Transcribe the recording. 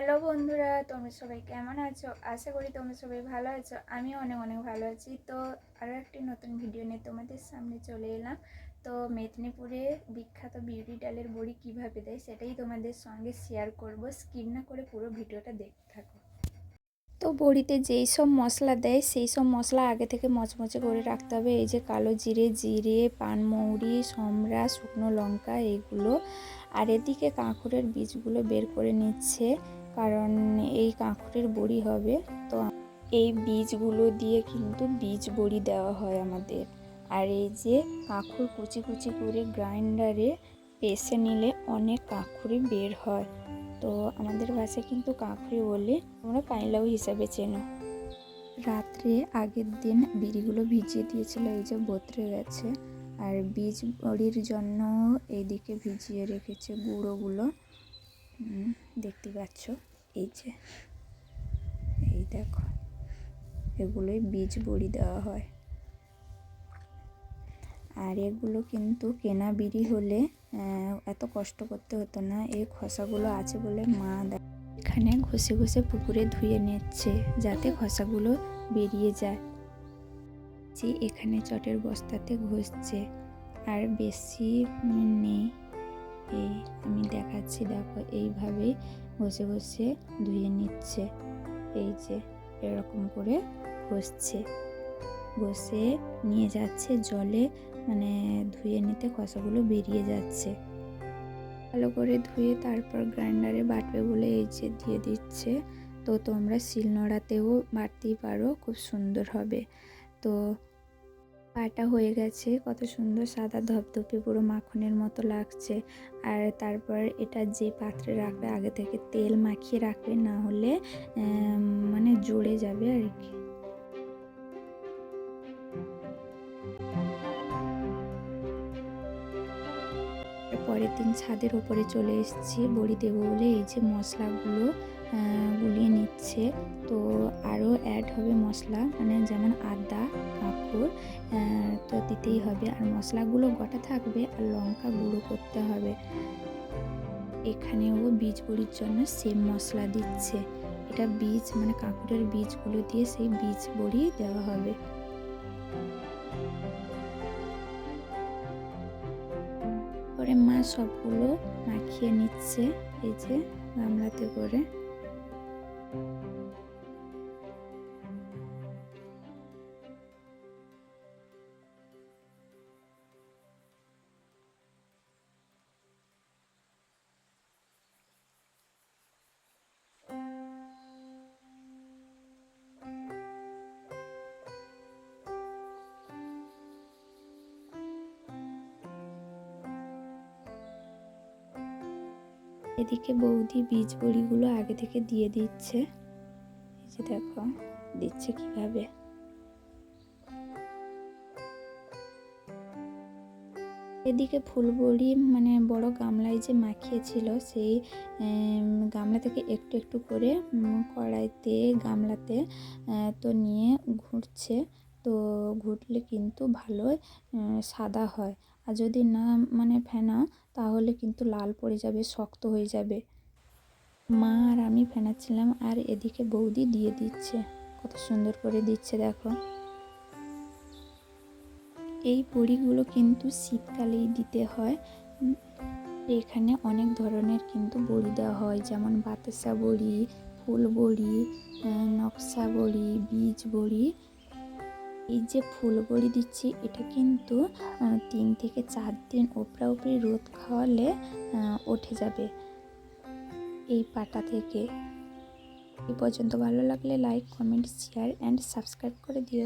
Hello বন্ধুরা, তোমরা সবাই কেমন আছো? আশা করি তোমরা সবাই ভালো আছো। আমিও অনেক অনেক ভালো আছি। তো আরও একটি নতুন ভিডিও নিয়ে তোমাদের সামনে চলে এলাম। তো মেদিনীপুরে বিখ্যাত বিউটি ডালের বড়ি কীভাবে দেয় সেটাই তোমাদের সঙ্গে শেয়ার করব। স্কিপ না করে পুরো ভিডিওটা দেখতে থাকো। তো বড়িতে যেই সব মশলা দেয়, সেই সব মশলা আগে থেকে মচমচে করে রাখতে হবে। এই যে কালো জিরে জিরে পানমৌরি সমরা শুকনো লঙ্কা এইগুলো আর এদিকে কাঁকুরের বীজগুলো বের করে নিচ্ছে। কারণ এই কাঁকুরের বড়ি হবে, তো এই বীজগুলো দিয়ে কিন্তু বীজ বড়ি দেওয়া হয় আমাদের। আর এই যে কাঁকুর কুচি কুচি করে গ্রাইন্ডারে পেষে নিলে অনেক কাঁকুরি বের হয়। তো আমাদের ভাষায় কিন্তু কাঁকড়ি বলে তোমরা পাইলাও হিসাবে চেনো। রাত্রে আগের দিন বিড়িগুলো ভিজিয়ে দিয়েছিল, এই যে বতরে গেছে। আর বীজ বড়ির জন্য এইদিকে ভিজিয়ে রেখেছে গুঁড়োগুলো। দেখতে পাচ্ছ? এই যে, এই দেখো, এগুলোই বীজ বড়ি দেওয়া হয়। আর এগুলো কিন্তু কেনা বিড়ি হলে এত কষ্ট করতে হতো না। এই খসাগুলো আছে বলে মা এখানে ঘষে ঘষে পুকুরে ধুয়ে নিচ্ছে যাতে খসাগুলো বেরিয়ে যায়। যে এখানে চটের বস্তাতে ঘষছে। আর বেশি নেই। এই আমি দেখাচ্ছি, দেখো এইভাবেই ঘষে ঘষে ধুয়ে নিচ্ছে। এই যে, এরকম করে ঘষছে ঘষে নিয়ে যাচ্ছে জলে মানে ধুয়ে নিতে খসাগুলো বেরিয়ে যাচ্ছে। ভালো করে ধুয়ে তারপর গ্রাইন্ডারে বাটবে বলে এই যে দিয়ে দিচ্ছে। তো তোমরা শিলনোড়াতেও বাটতেই পারো, খুব সুন্দর হবে। তো বাটা হয়ে গেছে। কত সুন্দর সাদা ধপধপে পুরো মাখনের মতো লাগছে। আর তারপর এটা যে পাত্রে রাখবে, আগে থেকে তেল মাখিয়ে রাখবে, না হলে মানে জড়ে যাবে আর কি। পরের দিন ছাদের ওপরে চলে এসেছি। বড়ি দেবো বলে এই যে মশলাগুলো গুলিয়ে নিচ্ছে। তো আরও অ্যাড হবে মশলা মানে যেমন আদা কাঁকুর তো দিতেই হবে। আর মশলাগুলো গোটা থাকবে আর লঙ্কা গুঁড়ো করতে হবে। এখানেও বীজ বড়ির জন্য সেম মশলা দিচ্ছে। এটা বীজ মানে কাঁকুরের বীজগুলো দিয়ে সেই বীজ বড়ি দেওয়া হবে। পরে মা সবগুলো মাখিয়ে নিচ্ছে, এই যে গামলাতে করে। Música এদিকে বৌদি বীজ বড়িগুলো আগে থেকে দিয়ে দিচ্ছে। এই যে দেখো, দিচ্ছে কীভাবে? এদিকে ফুলবড়ি মানে বড় গামলায় যে মাখিয়েছিল সেই গামলা থেকে একটু একটু করে কড়াইতে, গামলাতে তো নিয়ে ঘুরছে। তো ঘুরলে কিন্তু ভালো সাদা হয়। আর যদি না মানে ফেনা, তাহলে কিন্তু লাল পড়ে যাবে, শক্ত হয়ে যাবে। মা আর আমি ফেনাচ্ছিলাম আর এদিকে বৌদি দিয়ে দিচ্ছে। কত সুন্দর করে দিচ্ছে, দেখো। এই বড়িগুলো কিন্তু শীতকালেই দিতে হয়। এখানে অনেক ধরনের কিন্তু বড়ি দেওয়া হয়, যেমন বাতাসা বড়ি, ফুল বড়ি নকশা বড়ি, বীজ বড়ি। এই যে ফুল বড়ি দিচ্ছি, এটা কিন্তু তিন থেকে চার দিন ওপরা উপরি রোদ খাওয়ালে উঠে যাবে। এই পাটা থেকে। এই পর্যন্ত ভালো লাগলে like comment share and subscribe করে দিও।